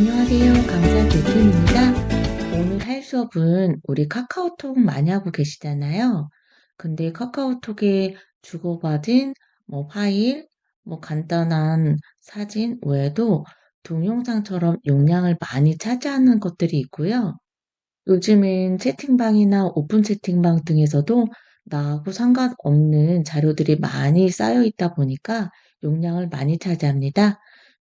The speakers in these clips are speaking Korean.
안녕하세요. 강사 교팀입니다. 오늘 할 수업은 우리 카카오톡 많이 하고 계시잖아요. 근데 카카오톡에 주고받은 뭐 파일, 뭐 간단한 사진 외에도 동영상처럼 용량을 많이 차지하는 것들이 있고요. 요즘은 채팅방이나 오픈 채팅방 등에서도 나하고 상관없는 자료들이 많이 쌓여 있다 보니까 용량을 많이 차지합니다.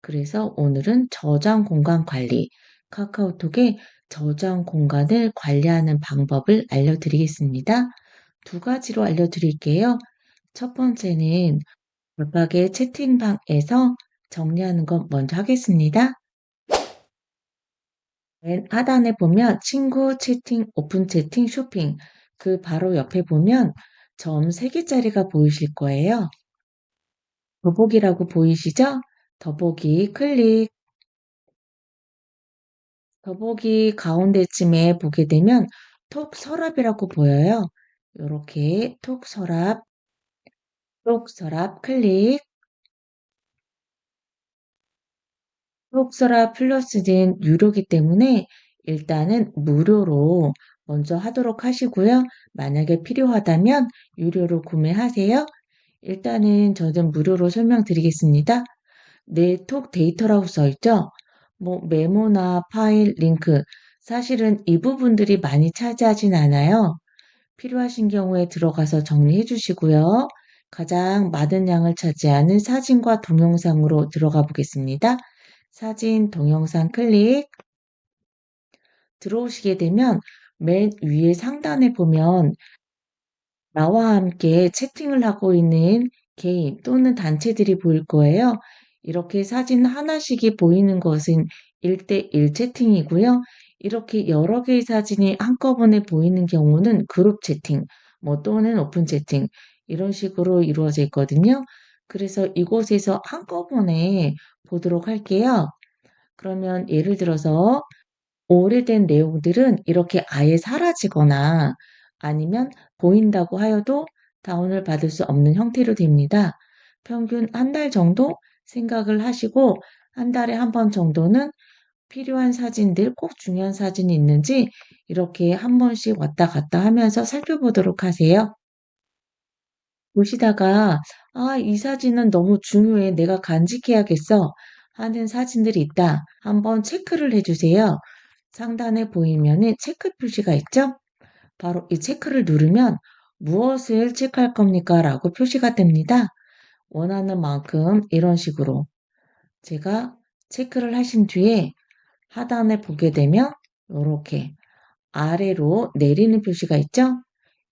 그래서 오늘은 저장 공간 관리, 카카오톡의 저장 공간을 관리하는 방법을 알려드리겠습니다. 두 가지로 알려드릴게요. 첫 번째는 각각의 채팅방에서 정리하는 것 먼저 하겠습니다. 맨 하단에 보면 친구, 채팅, 오픈 채팅, 쇼핑 그 바로 옆에 보면 점 3개짜리가 보이실 거예요. 더보기라고 보이시죠? 더보기 클릭 더보기 가운데쯤에 보게 되면 톡 서랍이라고 보여요. 이렇게 톡 서랍 톡 서랍 클릭 톡 서랍 플러스는 유료기 때문에 일단은 무료로 먼저 하도록 하시고요. 만약에 필요하다면 유료로 구매하세요. 일단은 저는 무료로 설명드리겠습니다. 내톡 데이터라고 써 있죠? 뭐 메모나 파일, 링크 사실은 이 부분들이 많이 차지하진 않아요. 필요하신 경우에 들어가서 정리해 주시고요. 가장 많은 양을 차지하는 사진과 동영상으로 들어가 보겠습니다. 사진, 동영상 클릭 들어오시게 되면 맨 위에 상단에 보면 나와 함께 채팅을 하고 있는 개인 또는 단체들이 보일 거예요. 이렇게 사진 하나씩이 보이는 것은 1대1 채팅이고요. 이렇게 여러 개의 사진이 한꺼번에 보이는 경우는 그룹 채팅, 뭐 또는 오픈 채팅 이런 식으로 이루어져 있거든요. 그래서 이곳에서 한꺼번에 보도록 할게요. 그러면 예를 들어서 오래된 내용들은 이렇게 아예 사라지거나 아니면 보인다고 하여도 다운을 받을 수 없는 형태로 됩니다. 평균 한 달 정도 생각을 하시고 한 달에 한 번 정도는 필요한 사진들 꼭 중요한 사진이 있는지 이렇게 한 번씩 왔다 갔다 하면서 살펴보도록 하세요. 보시다가 아, 이 사진은 너무 중요해. 내가 간직해야겠어. 하는 사진들이 있다. 한번 체크를 해주세요. 상단에 보이면은 체크 표시가 있죠? 바로 이 체크를 누르면 무엇을 체크할 겁니까? 라고 표시가 됩니다. 원하는 만큼 이런 식으로 제가 체크를 하신 뒤에 하단에 보게 되면 이렇게 아래로 내리는 표시가 있죠?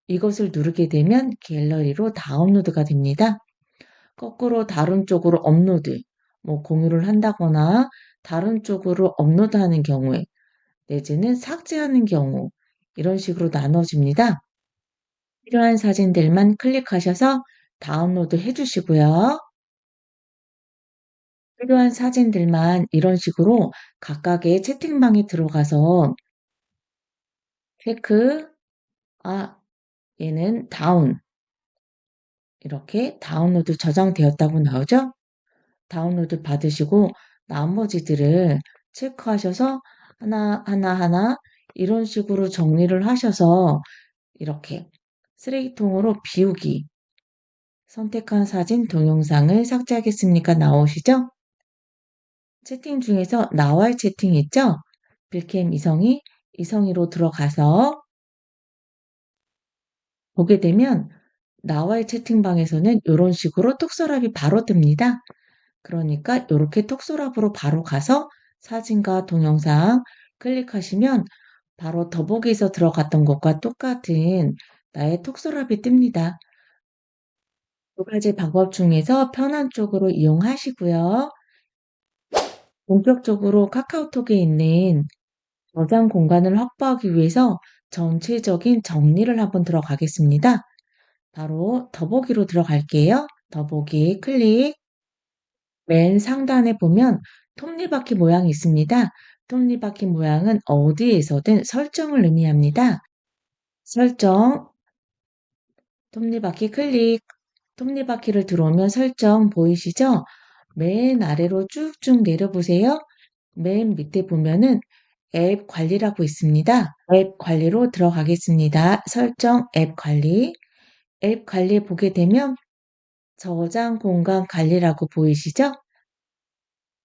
이것을 누르게 되면 갤러리로 다운로드가 됩니다. 거꾸로 다른 쪽으로 업로드, 뭐 공유를 한다거나 다른 쪽으로 업로드하는 경우에 내지는 삭제하는 경우 이런 식으로 나눠집니다. 필요한 사진들만 클릭하셔서 다운로드 해주시고요. 필요한 사진들만 이런 식으로 각각의 채팅방에 들어가서 체크, 아, 얘는 다운. 이렇게 다운로드 저장되었다고 나오죠? 다운로드 받으시고 나머지들을 체크하셔서 하나, 하나, 하나 이런 식으로 정리를 하셔서 이렇게 쓰레기통으로 비우기 선택한 사진, 동영상을 삭제하겠습니까? 나오시죠? 채팅 중에서 나와의 채팅 있죠? 빌캠 이성이 이성이로 들어가서 보게 되면 나와의 채팅방에서는 이런 식으로 톡서랍이 바로 뜹니다. 그러니까 이렇게 톡서랍으로 바로 가서 사진과 동영상 클릭하시면 바로 더보기에서 들어갔던 것과 똑같은 나의 톡서랍이 뜹니다. 두 가지 방법 중에서 편한 쪽으로 이용하시고요. 본격적으로 카카오톡에 있는 저장 공간을 확보하기 위해서 전체적인 정리를 한번 들어가겠습니다. 바로 더보기로 들어갈게요. 더보기 클릭. 맨 상단에 보면 톱니바퀴 모양이 있습니다. 톱니바퀴 모양은 어디에서든 설정을 의미합니다. 설정, 톱니바퀴 클릭, 톱니바퀴를 들어오면 설정 보이시죠? 맨 아래로 쭉쭉 내려보세요. 맨 밑에 보면은 앱 관리라고 있습니다. 앱 관리로 들어가겠습니다. 설정 앱 관리. 앱 관리 보게 되면 저장 공간 관리라고 보이시죠?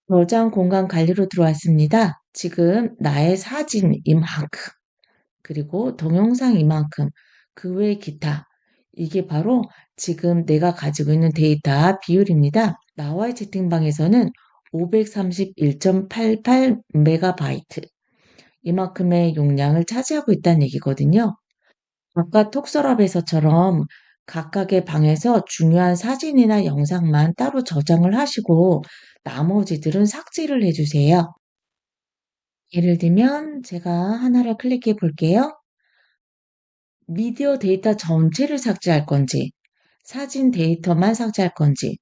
저장 공간 관리로 들어왔습니다. 지금 나의 사진 이만큼, 그리고 동영상 이만큼, 그 외 기타. 이게 바로 지금 내가 가지고 있는 데이터 비율입니다. 나와의 채팅방에서는 531.88 메가바이트. 이만큼의 용량을 차지하고 있다는 얘기거든요. 아까 톡서랍에서처럼 각각의 방에서 중요한 사진이나 영상만 따로 저장을 하시고 나머지들은 삭제를 해주세요. 예를 들면 제가 하나를 클릭해 볼게요. 미디어 데이터 전체를 삭제할 건지, 사진 데이터만 삭제할 건지,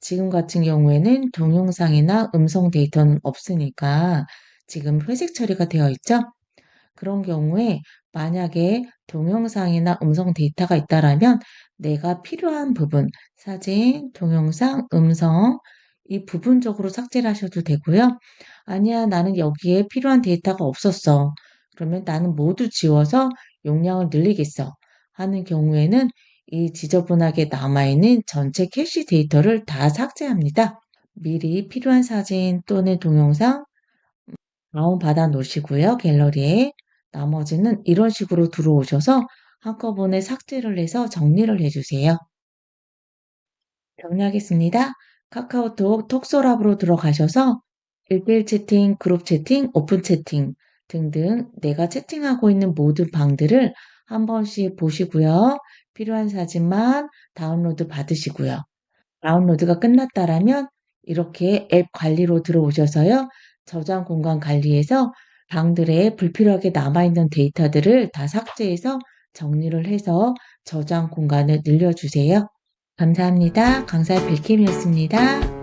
지금 같은 경우에는 동영상이나 음성 데이터는 없으니까 지금 회색 처리가 되어 있죠? 그런 경우에 만약에 동영상이나 음성 데이터가 있다라면 내가 필요한 부분, 사진, 동영상, 음성, 이 부분적으로 삭제를 하셔도 되고요. 아니야, 나는 여기에 필요한 데이터가 없었어. 그러면 나는 모두 지워서 용량을 늘리겠어. 하는 경우에는 이 지저분하게 남아있는 전체 캐시 데이터를 다 삭제합니다. 미리 필요한 사진 또는 동영상 다운받아 놓으시고요. 갤러리에. 나머지는 이런 식으로 들어오셔서 한꺼번에 삭제를 해서 정리를 해주세요. 정리하겠습니다. 카카오톡 톡소랍으로 들어가셔서 1대1 채팅, 그룹 채팅, 오픈 채팅 등등 내가 채팅하고 있는 모든 방들을 한 번씩 보시고요. 필요한 사진만 다운로드 받으시고요. 다운로드가 끝났다라면 이렇게 앱 관리로 들어오셔서요. 저장 공간 관리에서 방들에 불필요하게 남아있는 데이터들을 다 삭제해서 정리를 해서 저장 공간을 늘려주세요. 감사합니다. 강사 빌킴이었습니다.